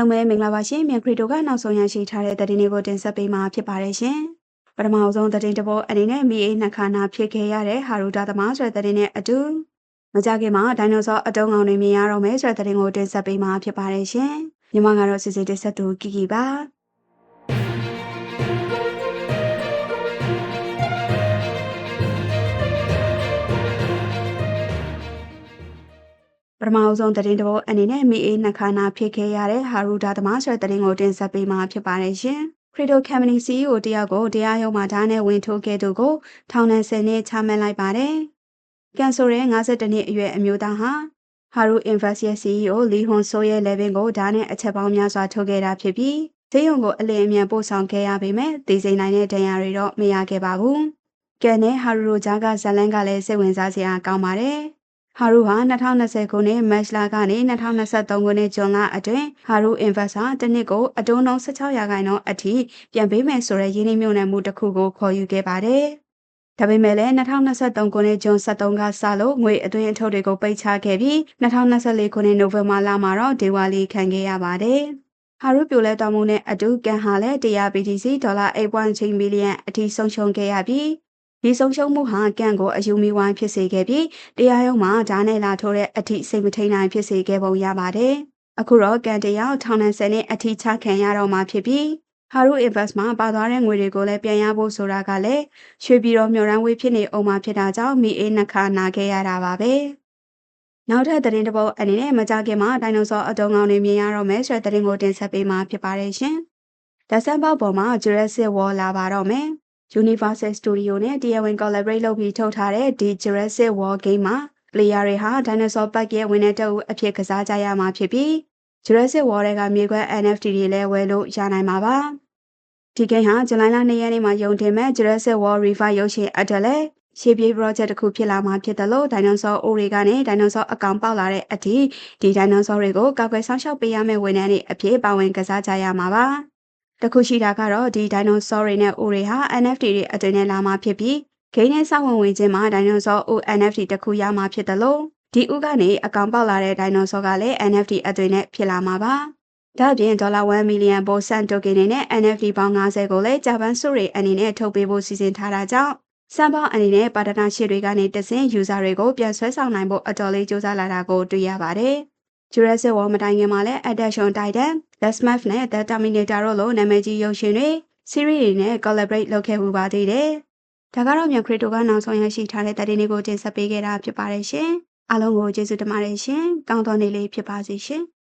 လုံးပဲမင်္ဂလာပါရှင်မြန်ခရီတိုကနောက်ဆုံးရရှိထားတဲ့သတင်းတွေကိုတင်ဆက်ပေးမှာဖြစ်ပါတယ်ရှင်ပထမဆုံးသတင်းတစ်ပုဒ်အနေနဲ့မိအေးနှခါနာဖြစ်ခဲ့ရတဲ့ဟာရူတာသမားဆိုတဲ့သတင်းနဲ့အတူမကြခင်မှာဒိုင်နိုဆောအတုံးကောင်တွေမြင်ရတော့မယ်ဆိုတဲ့သတင်းကိုတင်ဆက်ပေးမှာဖြစ်ပါတယ်ရှင်ညီမကတော့စစ်စစ်တက်ဆက်သူကီကီပါ ပထမအဆုံးသတင်းတစ်ပုဒ်အနေနဲ့မိအေးနှခါနာဖြစ်ခဲ့ရတဲ့ဟာရူဒါသမားဆိုတဲ့သတင်းကိုတင်ဆက်ပေးမှာဖြစ်ပါတယ်ရှင်။ခရီဒိုကမ်ပဏီ CEO တယောက်ကိုတရားရုံးမှာဓာတ်နဲ့ဝင်ထိုးခဲ့သူကိုထောင်ဒဏ်10နှစ်ချမှတ်လိုက်ပါတယ်။ကန်ဆိုတဲ့52နှစ်အရွယ်အမျိုးသားဟာဟာရူ Invest ရဲ့ CEO လီဟွန်ဆိုရဲ့လေဗင်ကိုဓာတ်နဲ့အချက်ပေါင်းများစွာထုတ်ခဲ့တာဖြစ်ပြီးဈေးရုံကိုအလင်းအမြန်ပို့ဆောင်ခဲ့ရပေမဲ့ဒေစိန်နိုင်တဲ့ဒဏ်ရာတွေတော့မရခဲ့ပါဘူး။ကန်နဲ့ဟာရူရိုဂျာကဇလန်ကလည်းစိတ်ဝင်စားစရာကောင်းပါတယ်။ ဟာရူဟာ2020ခုနှစ်မတ်လကနေ2023ခုနှစ်ဇွန်လအတွင်းဟာရူ Investor တစ်နှစ်ကိုအတုံးနှုန်း16ရာခိုင်နှုန်းအထိပြန်ပေးမယ်ဆိုတဲ့ရင်းနှီးမြှုပ်နှံမှုတစ်ခုကိုခေါ်ယူခဲ့ပါတယ်။ဒါပေမဲ့လည်း2023ခုနှစ်ဇွန်23ကစလို့ငွေအသွင်းအထုတ်တွေကိုပိတ်ချခဲ့ပြီး2024ခုနှစ်နိုဝင်ဘာလမှာတော့ဒေဝါလီခံခဲ့ရပါတယ်။ဟာရုပြိုလဲတော်မူတဲ့အတူကန်ဟာလည်း100 BTC ဒေါ်လာ8.6မီလီယံအထိဆုံးရှုံးခဲ့ရပြီး ဒီဆုံးရှုံးမှုဟာကန့်ကိုအယူမီဝိုင်းဖြစ်စေခဲ့ပြီးတရားရုံးမှာဓာတ်နဲ့လာထိုးတဲ့အထိစိတ်မထိန်နိုင်ဖြစ်စေခဲ့ပုံရပါတယ်။အခုတော့ကန့်တရားထောင်ဒဏ်10နှစ်အထိချခံရတော့မှာဖြစ်ပြီးဟာရူ invest မှာပါသွားတဲ့ငွေတွေကိုလည်းပြန်ရဖို့ဆိုတာကလည်းရွှေပြည်တော်မြို့ရန်ဝေးဖြစ်နေအောင်မှာဖြစ်တာကြောင့်မိအေးနှခါနာခဲ့ရတာပါပဲ။နောက်ထပ်သတင်းတစ်ပုဒ်အနေနဲ့မကြခင်မှာဒိုင်နိုဆောအတုံးကောင်တွေမြင်ရတော့မယ်ဆိုတဲ့သတင်းကိုတင်ဆက်ပေးမှာဖြစ်ပါတယ်ရှင်။ဒက်ဆန်ဘောက်ပေါ်မှာ Jurassic World လာပါတော့မယ်။ Universal Studio နဲ့တရားဝင် collaborate လုပ်ပြီးထုတ်ထားတဲ့ဒီ Jurassic World Game မှာ player တွေဟာ Dinosaur Park ရဲ့ဝင်တဲ့တအုပ်အဖြစ်ကစားကြရမှာဖြစ်ပြီး Jurassic World ကမြေခွက် NFT တွေလည်းဝယ်လို့ရနိုင်မှာပါ။ဒီဂိမ်းဟာဇူလိုင်လ2ရက်နေ့မှာရုံတင်မဲ့ Jurassic World Revive ရုပ်ရှင်အတွက်လည်းရှေ့ပြေး project တစ်ခုဖြစ်လာမှာဖြစ်တယ်လို့ Dinosaur အိုတွေကနေ Dinosaur အကောင်ပေါက်လာတဲ့အထိဒီ Dinosaur တွေကိုကောက်ွယ်ဆောင်ရှောက်ပေးရမယ့်ဝန်ထမ်းတွေအဖြစ်ပါဝင်ကစားကြရမှာပါ။ တခုရှိတာကတော့ဒီဒိုင်နိုဆောတွေနဲ့အိုတွေဟာ NFT တွေအတွင်းနဲ့လာမှာဖြစ်ပြီးဂိမ်းနဲ့စောင့်ဝင်ဝင်ချင်းမှာဒိုင်နိုဆောအို NFT တခုရမှာဖြစ်တယ်လို့ဒီဥကနေအကောင်ပေါက်လာတဲ့ဒိုင်နိုဆောကလည်း NFT အတွင်းနဲ့ဖြစ်လာမှာပါဒါ့အပြင်ဒေါ်လာ1မီလီယံပိုဆန်တိုကင်တွေနဲ့ NFT ပေါင်း90ကိုလည်းဂျပန်စုတွေအနေနဲ့ထုတ်ပေးဖို့စီစဉ်ထားတာကြောင့်စံပေါင်းအနေနဲ့ပါတနာရှိတွေကနေတဆင့် user တွေကိုပြန်ဆွဲဆောင်နိုင်ဖို့အတော်လေးစူးစမ်းလာတာကိုတွေ့ရပါတယ်။ Jurassic World မတိုင်ခင်မှာလည်း Adaptation Titan, The Smurf နဲ့ The Terminator တို့လိုနာမည်ကြီးရုပ်ရှင်တွေ series တွေနဲ့ collaborate လုပ်ခဲ့မှုပါသေးတယ်။ဒါကတော့မြန်ခရစ်တိုကနောက်ဆုံးရရှိထားတဲ့သတင်းတွေကိုတင်ဆက်ပေးခဲ့တာဖြစ်ပါတယ်ရှင်။အားလုံးကိုကျေးဇူးတင်ပါတယ်ရှင်။ကောင်းသောနေ့လေးဖြစ်ပါစေရှင်။